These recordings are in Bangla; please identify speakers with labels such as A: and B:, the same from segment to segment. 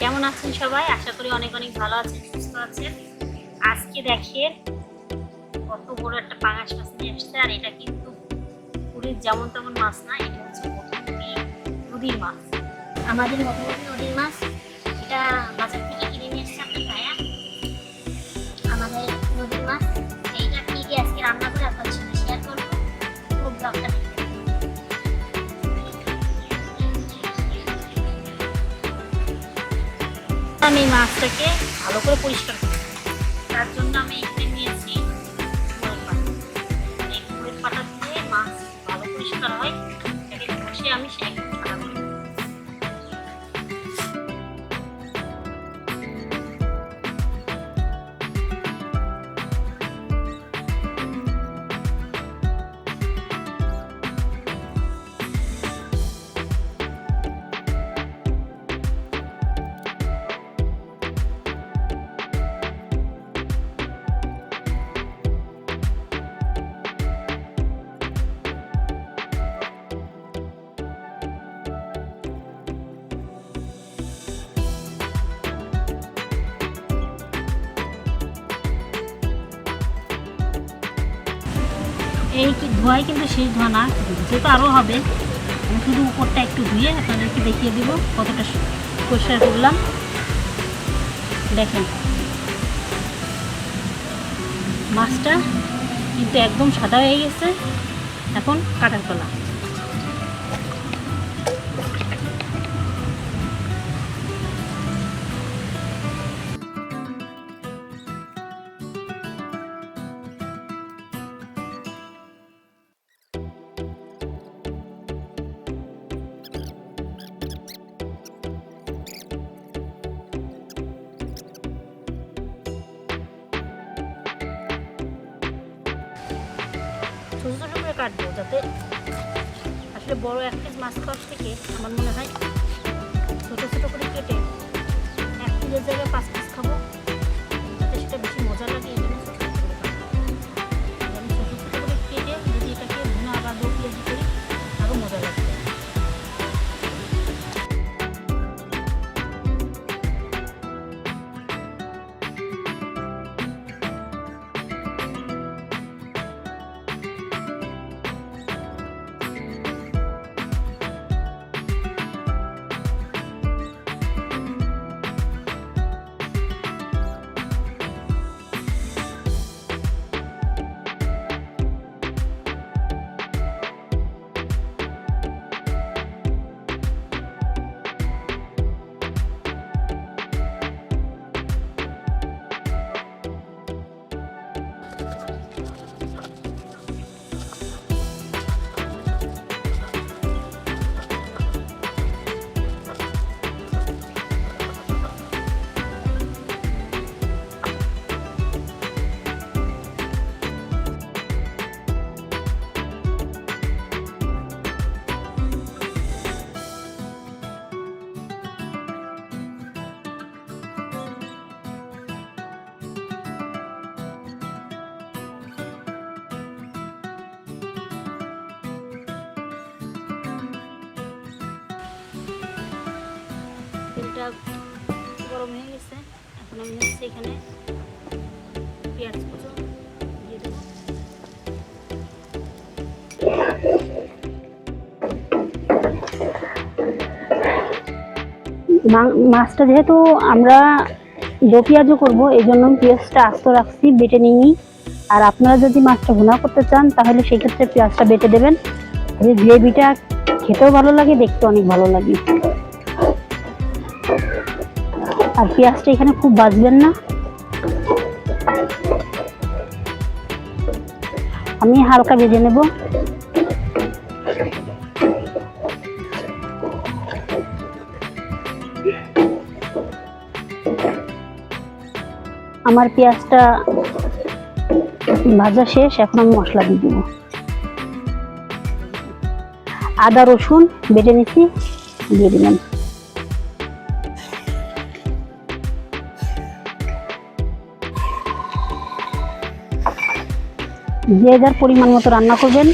A: কেমন আছেন সবাই? আশা করি অনেক অনেক ভালো আছেন, সুস্থ আছেন। আজকে দেখেন, কত বড় একটা পাঙাশ মাছ নিয়ে আসছে, আর এটা কিন্তু পুরীর যেমন তেমন মাছ না, এটা হচ্ছে নদীর মাছ।
B: আমাদের মধুমতি নদীর মাছ, এটা বাজার থেকে
A: আমি এই মাছটাকে ভালো করে পরিষ্কার করি তার জন্য আমি এখানে নিয়েছি এই পাতা দিয়ে মাছ ভালো পরিষ্কার হয়। আমি সেই এই ধোয়াই কিন্তু শেষ ধোয়া না। যেহেতু আরও হবে, আমি শুধু উপরটা একটু ধুয়ে আপনাদেরকে দেখিয়ে দিব কতটা পরিষ্কার করলাম। দেখেন। মাছটা কিন্তু একদম সাদা হয়ে গেছে। এখন কাটার কলা ছোটো ছোটো করে কাটবো যাতে আসলে বড় এক পিস মাছ খাওয়ার থেকে আমার মনে হয় ছোটো ছোটো করে কেটে এক পিসের জায়গায় পাঁচ পিস খাব, যাতে সেটা বেশি মজা লাগে এই জন্য তেলটা গরম হয়ে গেছে। এখন আমি এখানে পেঁয়াজ কুচো দিয়ে দেবো।
C: মাছটা যেহেতু আমরা দো পেঁয়াজও করব, এই জন্য পেঁয়াজটা আস্ত রাখছি, বেটে নিই আর আপনারা যদি মাছটা ভুনা করতে চান, তাহলে সেক্ষেত্রে পেঁয়াজটা বেটে দেবেন। গ্রেভিটা খেতেও ভালো লাগে দেখতে অনেক ভালো লাগে। আর পেঁয়াজটা এখানে খুব বাজবেন না। আমি হালকা ভেজে নেব। আমার পেঁয়াজটা ভাজা শেষ, এখন আমি মশলা দিয়ে দিব। আদা রসুন বেটে নিচ্ছি দিয়ে দিলাম। Jajar যার পরিমাণ মতো রান্না করবেন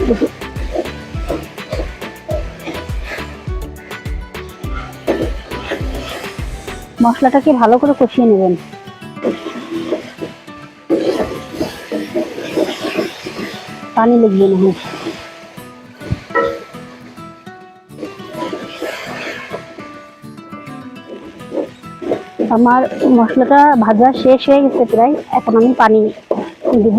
C: Thank you. মশলাটাকে ভালো করে কষিয়ে নেবেন। পানি লেগে না হয় আমার মশলাটা ভাজা শেষ হয়ে গেছে প্রায়। এখন আমি পানি দিব।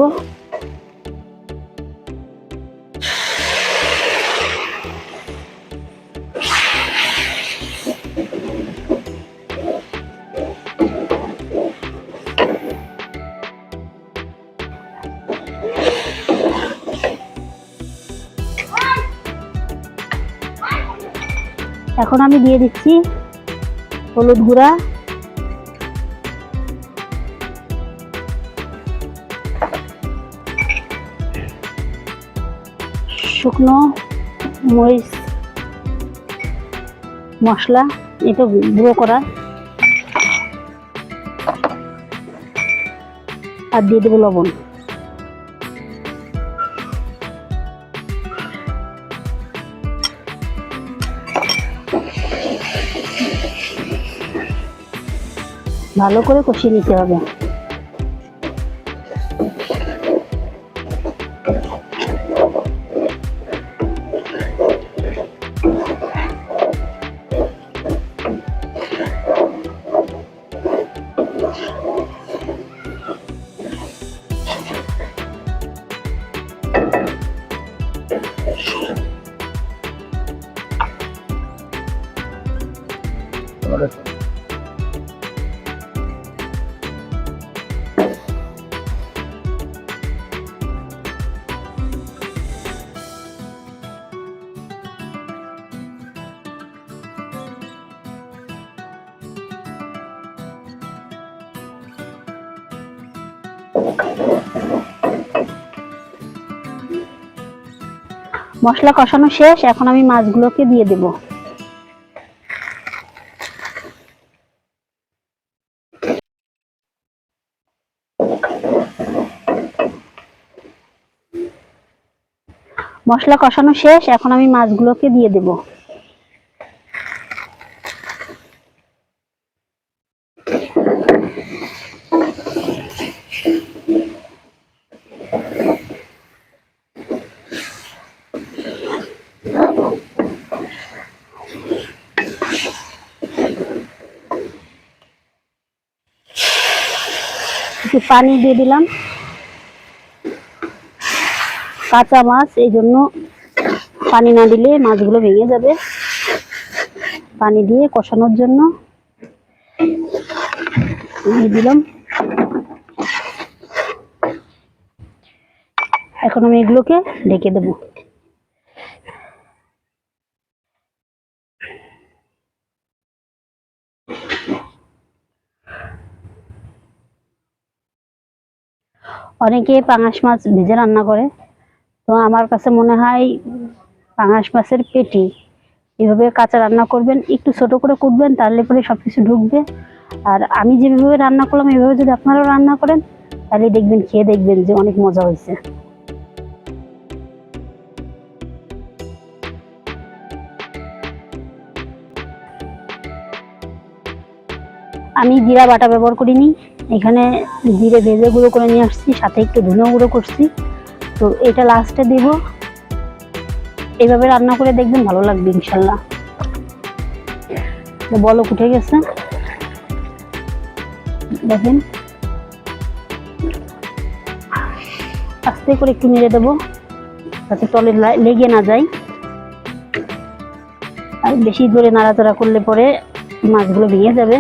C: এখন আমি দিয়ে দিচ্ছি হলুদ গুঁড়া। শুকনো মরিচ, মশলা, এটা গুঁড়ো করা। আর দিয়ে দেবো লবণ। ভালো করে কষিয়ে নিতে হবে মশলা কষানো শেষ, এখন আমি মাছগুলোকে দিয়ে দেব। মশলা কষানো শেষ, এখন আমি মাছগুলোকে দিয়ে দেব। একটু পানি দিয়ে দিলাম। কাঁচা মাছ, এই জন্য পানি না দিলে মাছগুলো ভেঙে যাবে। পানি দিয়ে কষানোর জন্য দিলাম। এখন আমি এগুলোকে ঢেকে দেবো। অনেকে পাঙাশ মাছ ভেজে রান্না করে। তো আমার কাছে মনে হয় পাঙাশ মাছের পেটি, এভাবে কাঁচা রান্না করবেন, একটু ছোট করে কুটবেন, তাহলে পরে সব কিছু ঢুকবে। আর আমি যেভাবে রান্না করলাম, এভাবে যদি আপনারাও রান্না করেন, তাহলে দেখবেন, খেয়ে দেখবেন যে অনেক মজা হয়েছে। আমি জিরা বাটা ব্যবহার করিনি। এখানে জিরে ভেজে গুঁড়ো করে নিয়ে আসছি, সাথে একটু ধুনো গুঁড়ো করছি। তো এটা লাস্টে দেব। এইভাবে রান্না করে দেখবেন ভালো লাগবে ইনশাল্লাহ। বলক উঠে গেছে। দেখেন। আস্তে করে একটু নেড়ে দেবো, যাতে তলে লেগে না যায়। আর বেশি জোরে নাড়াচাড়া করলে পরে মাছগুলো ভেঙে যাবে।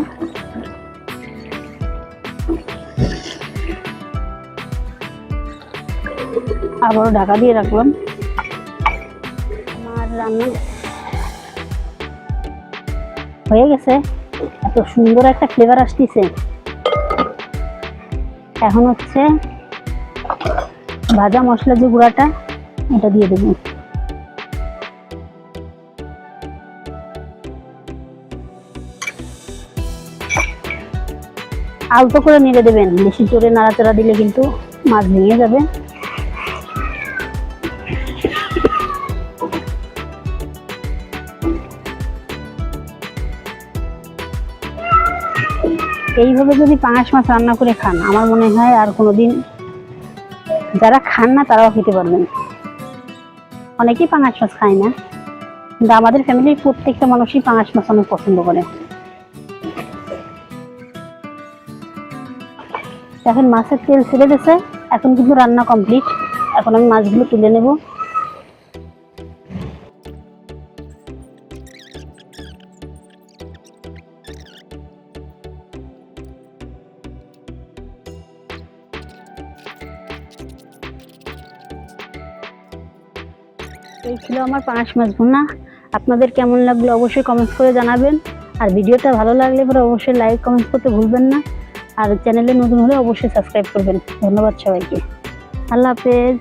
C: আবারও ঢাকা দিয়ে রাখলাম। আমার রান্না হয়ে গেছে। এত সুন্দর একটা ফ্লেভার আসতেছে। এখন হচ্ছে ভাজা মশলা যে গুঁড়াটা এটা দিয়ে দেবো। আলতো করে নেড়ে দেবেন। বেশি জোরে নাড়াচাড়া দিলে কিন্তু মাছ ভেঙে যাবে। এইভাবে যদি পাঙাশ মাছ রান্না করে খান, আমার মনে হয় আর কোনোদিন যারা খান না, তারাও খেতে পারবেন। অনেকেই পাঙাশ মাছ খায় না, কিন্তু আমাদের ফ্যামিলির প্রত্যেকটা মানুষই পাঙাশ মাছ অনেক পছন্দ করে। এখন মাছের তেল ছেড়ে দিয়েছে, এখন কিন্তু রান্না কমপ্লিট এখন আমি মাছগুলো তুলে নেব। এই ছিল আমার পাঁচ মাস ভুনা আপনাদের কেমন লাগল অবশ্যই কমেন্টস করে জানাবেন। আর ভিডিওটা ভালো লাগলে পরে অবশ্যই লাইক কমেন্টস করতে ভুলবেন না। আর চ্যানেলে নতুন হলে অবশ্যই সাবস্ক্রাইব করবেন। ধন্যবাদ সবাইকে। আল্লাহ হাফেজ।